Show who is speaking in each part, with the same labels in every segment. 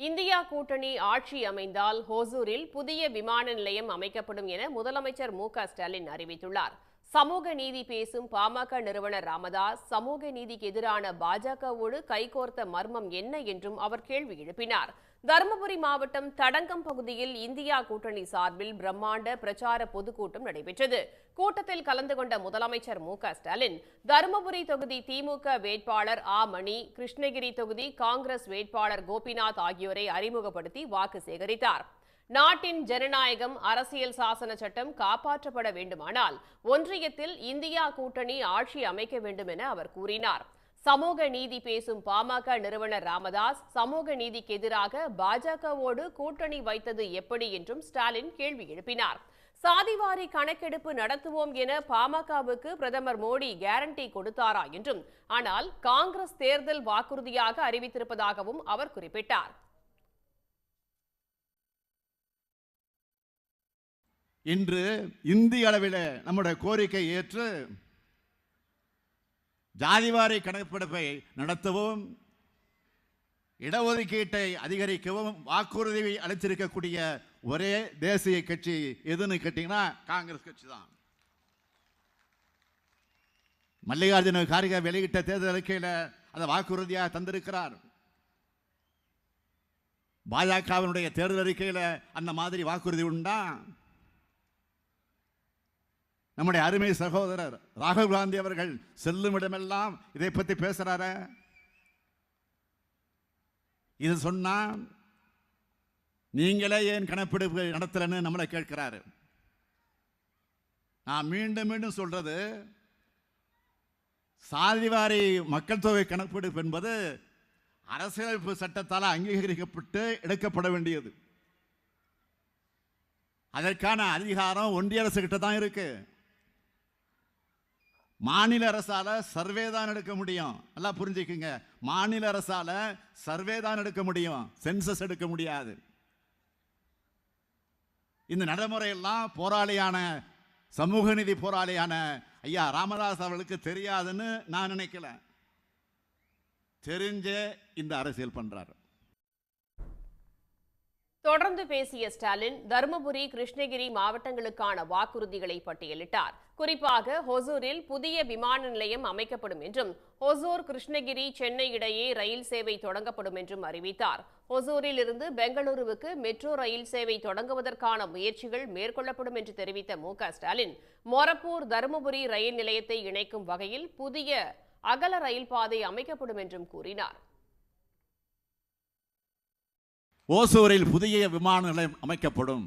Speaker 1: India கூட்டணி ஆட்சி அமைந்தால் ஹோசூரில் புதிய விமான நிலையம் அமைக்கப்படும் என முதலமைச்சர் மு க ஸ்டாலின் அறிவித்துள்ளார். சமூக நீதி பேசும் பாமக நிறுவனர் ராமதாஸ் சமூக நீதிக்கு எதிரான பாஜகவோடு கைகோர்த்த மர்மம் என்ன என்றும் அவர் கேள்வி எழுப்பினார். தருமபுரி மாவட்டம் தடங்கம் பகுதியில் இந்தியா கூட்டணி சார்பில் பிரம்மாண்ட பிரச்சார பொதுக்கூட்டம் நடைபெற்றது. கூட்டத்தில் கலந்து கொண்ட முதலமைச்சர் மு க ஸ்டாலின் தருமபுரி தொகுதி திமுக வேட்பாளர் ஆ. மணி கிருஷ்ணகிரி தொகுதி காங்கிரஸ் வேட்பாளர் கோபிநாத் ஆகியோரை அறிமுகப்படுத்தி வாக்கு சேகரித்தார். நாட்டின் ஜனநாயகம் அரசியல் சாசன சட்டம் காப்பாற்றப்பட வேண்டுமானால் ஒன்றியத்தில் இந்தியா கூட்டணி ஆட்சி அமைக்க வேண்டும் என அவர் கூறினார். சமூக நீதி பேசும் பாமக நிறுவனர் ராமதாஸ் சமூக நீதிக்கு எதிராக பாஜகவோடு கூட்டணி வைத்தது எப்படி என்றும் ஸ்டாலின் கேள்வி எழுப்பினார். சாதிவாரி கணக்கெடுப்பு நடத்துவோம் என பாமகவுக்கு பிரதமர் மோடி கேரண்டி கொடுத்தாரா என்றும் ஆனால் காங்கிரஸ் தேர்தல் வாக்குறுதியாக அறிவித்திருப்பதாகவும் அவர் குறிப்பிட்டார்.
Speaker 2: இன்று இந்திய அளவில் நம்முடைய கோரிக்கை ஏற்று ஜாதிவாரி கணக்கெடுப்பை நடத்தவும் இடஒதுக்கீட்டை அதிகரிக்கவும் வாக்குறுதி அளித்திருக்கக்கூடிய ஒரே தேசிய கட்சி எதுன்னு கேட்டீங்கன்னா காங்கிரஸ் கட்சி தான் மல்லிகார்ஜுன கார்கே வெளியிட்ட தேர்தல் அறிக்கையில் அதை வாக்குறுதியாக தந்திருக்கிறார். பாஜகவினுடைய தேர்தல் அறிக்கையில் அந்த மாதிரி வாக்குறுதி உண்டா? நம்முடைய அருமை சகோதரர் ராகுல் காந்தி அவர்கள் செல்லும் இடமெல்லாம் இதை பற்றி பேசுகிறார இது சொன்னா நீங்களே ஏன் கணக்கெடுப்பு நடத்தலன்னு நம்மளை கேட்கிறாரு. நான் மீண்டும் மீண்டும் சொல்றது சாதிவாரி மக்கள் தொகை கணக்கெடுப்பு என்பது அரசியலமைப்பு சட்டத்தால் அங்கீகரிக்கப்பட்டு எடுக்கப்பட வேண்டியது. அதற்கான அதிகாரம் ஒன்றிய அரசு கிட்ட தான் இருக்குது மாநில அரசால் சர்வே தான் எடுக்க முடியும். நல்லா புரிஞ்சுக்குங்க. மாநில அரசால் சர்வே தான் எடுக்க முடியும். சென்சஸ் எடுக்க முடியாது. இந்த நடைமுறையெல்லாம் போராளியான சமூக நிதி போராளியான ஐயா ராமதாஸ் அவர்களுக்கு தெரியாதுன்னு நான் நினைக்கல. தெரிஞ்சே இந்த அரசியல் பண்ணுறாரு
Speaker 1: தொடர்ந்து பேசிய ஸ்டாலின் தருமபுரி கிருஷ்ணகிரி மாவட்டங்களுக்கான வாக்குறுதிகளை பட்டியலிட்டார். குறிப்பாக ஹொசூரில் புதிய விமான நிலையம் அமைக்கப்படும் என்றும் ஹொசூர் கிருஷ்ணகிரி சென்னை இடையே ரயில் சேவை தொடங்கப்படும் என்றும் அறிவித்தார். ஹொசூரில் இருந்து பெங்களூருவுக்கு மெட்ரோ ரயில் சேவை தொடங்குவதற்கான முயற்சிகள் மேற்கொள்ளப்படும் என்று தெரிவித்த மு. க. ஸ்டாலின் மொரப்பூர் தருமபுரி ரயில் நிலையத்தை இணைக்கும் வகையில் புதிய அகல ரயில் பாதை அமைக்கப்படும் என்றும் கூறினார்.
Speaker 2: ஓசூரில் புதிய விமான நிலையம் அமைக்கப்படும்.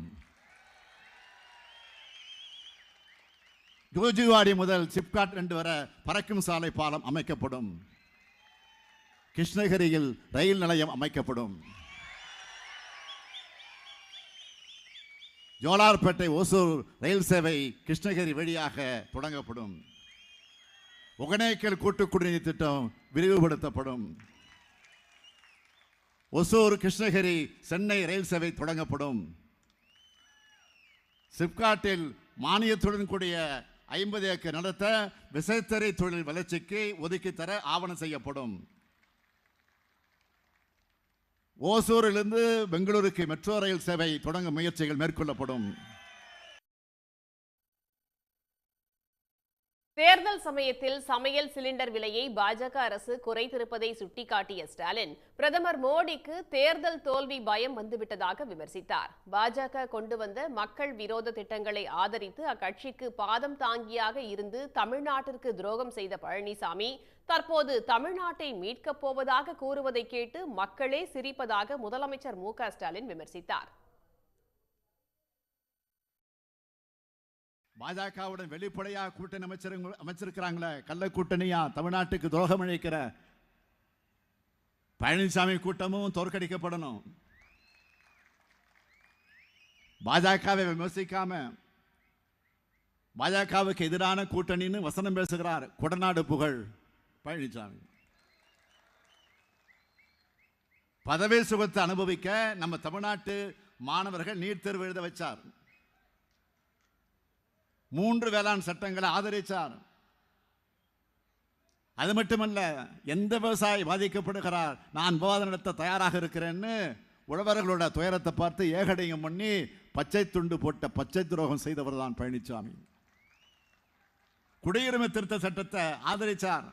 Speaker 2: ஜோஜிவாடி முதல் சிப்காட் ரெண்டு வரை பறக்கும் சாலை பாலம் அமைக்கப்படும். கிருஷ்ணகிரியில் ரயில் நிலையம் அமைக்கப்படும். ஜோலார்பேட்டை ஓசூர் ரயில் சேவை கிருஷ்ணகிரி வழியாக தொடங்கப்படும். ஒகனேக்கல் கூட்டு குடிநீர் திட்டம் விரிவுபடுத்தப்படும். ஒசூர் கிருஷ்ணகிரி சென்னை ரயில் சேவை தொடங்கப்படும். சிப்காட்டில் மானியத்துடன் கூடிய ஐம்பது ஏக்கர் நடத்த விசைத்தறி தொழில் வளர்ச்சிக்கு ஒதுக்கி தர ஆவணம் செய்யப்படும். ஓசூரிலிருந்து பெங்களூருக்கு மெட்ரோ ரயில் சேவை தொடங்கும் முயற்சிகள் மேற்கொள்ளப்படும்.
Speaker 1: தேர்தல் சமயத்தில் சமையல் சிலிண்டர் விலையை பாஜக அரசு குறைத்திருப்பதை சுட்டிக்காட்டிய ஸ்டாலின் பிரதமர் மோடிக்கு தேர்தல் தோல்வி பயம் வந்துவிட்டதாக விமர்சித்தார். பாஜக கொண்டு வந்த மக்கள் விரோத திட்டங்களை ஆதரித்து அக்கட்சிக்கு பாதம் தாங்கியாக இருந்து தமிழ்நாட்டிற்கு துரோகம் செய்த பழனிசாமி தற்போது தமிழ்நாட்டை மீட்கப் போவதாக கூறுவதை கேட்டு மக்களே சிரிப்பதாக முதலமைச்சர் மு க ஸ்டாலின் விமர்சித்தார்.
Speaker 2: பாஜகவுடன் வெளிப்படையாக கூட்டணி அமைச்சருங்க அமைச்சிருக்கிறாங்களே கள்ள கூட்டணியா தமிழ்நாட்டுக்கு துரோகம் அழைக்கிற பழனிசாமி கூட்டமும் தோற்கடிக்கப்படணும். பாஜகவை விமர்சிக்காம பாஜகவுக்கு எதிரான கூட்டணின்னு வசனம் பேசுகிறார் கொடநாடு புகழ் பழனிசாமி. பதவி சுகத்தை அனுபவிக்க நம்ம தமிழ்நாட்டு மாணவர்கள் நீட் தேர்வு எழுத வச்சார். மூன்று வேளாண் சட்டங்களை ஆதரித்தார் அது மட்டுமல்ல எந்த விவசாயி பாதிக்கப்படுகிறார் நான் விவாதம் நடத்த தயாராக இருக்கிறேன்னு உழவர்களோட துயரத்தை பார்த்து ஏகடையும் பண்ணி பச்சை துண்டு போட்ட பச்சை துரோகம் செய்தவர் தான் பழனிசாமி குடியுரிமை திருத்த சட்டத்தை ஆதரித்தார்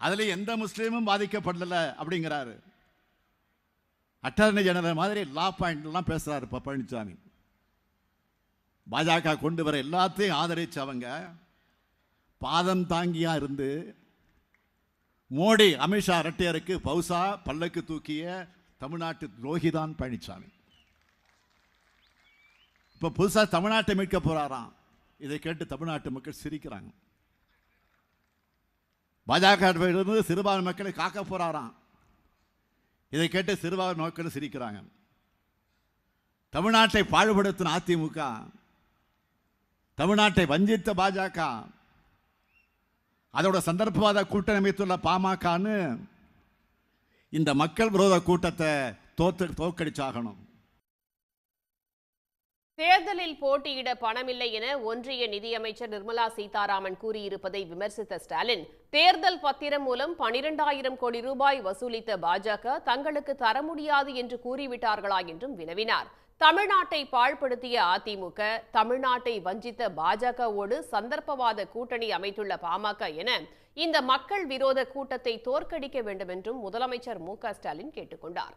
Speaker 2: அதில் எந்த முஸ்லீமும் பாதிக்கப்படல அப்படிங்கிறாரு. அட்டர்னி ஜெனரல் மாதிரி லா பாயிண்ட்லாம் பேசுகிறார் இப்போ பழனிசாமி பாஜக கொண்டு வர எல்லாத்தையும் ஆதரிச்சவங்க பாதம் தாங்கியாக இருந்து மோடி அமித்ஷா ரெட்டையருக்கு பவுசா பல்லக்கு தூக்கிய தமிழ்நாட்டு துரோகிதான் பழனிசாமி இப்போ புதுசாக தமிழ்நாட்டை மீட்க போகிறாராம் இதை கேட்டு தமிழ்நாட்டு மக்கள் சிரிக்கிறாங்க. பாஜக இருந்து சிறுபான்மை மக்களை காக்க போகிறாராம் இதை கேட்டு சிறுபான்மை மக்கள் சிரிக்கிறாங்க. தமிழ்நாட்டை பாழ்படுத்தின அதிமுக தமிழ்நாட்டை வஞ்சித்த பாஜக. அதோட சந்தர்ப்பவாத கூட்டணி அமைத்துள்ள பாமகன்னு இந்த மக்கள் விரோத கூட்டத்தை தோத்து தோக்கடிச்சாகணும்
Speaker 1: தேர்தலில் போட்டியிட பணமில்லை என ஒன்றிய நிதியமைச்சர் நிர்மலா சீதாராமன் கூறியிருப்பதை விமர்சித்த ஸ்டாலின் தேர்தல் பத்திரம் மூலம் பனிரெண்டாயிரம் கோடி ரூபாய் வசூலித்த பாஜக தங்களுக்கு தர முடியாது என்று கூறிவிட்டார்களா என்றும் வினவினார். தமிழ்நாட்டை பாழ்படுத்திய அதிமுக தமிழ்நாட்டை வஞ்சித்த பாஜகவோடு சந்தர்ப்பவாத கூட்டணி அமைத்துள்ள பாமக என இந்த மக்கள் விரோத கூட்டத்தை தோற்கடிக்க வேண்டும் என்றும் முதலமைச்சர் மு க ஸ்டாலின் கேட்டுக்கொண்டார்.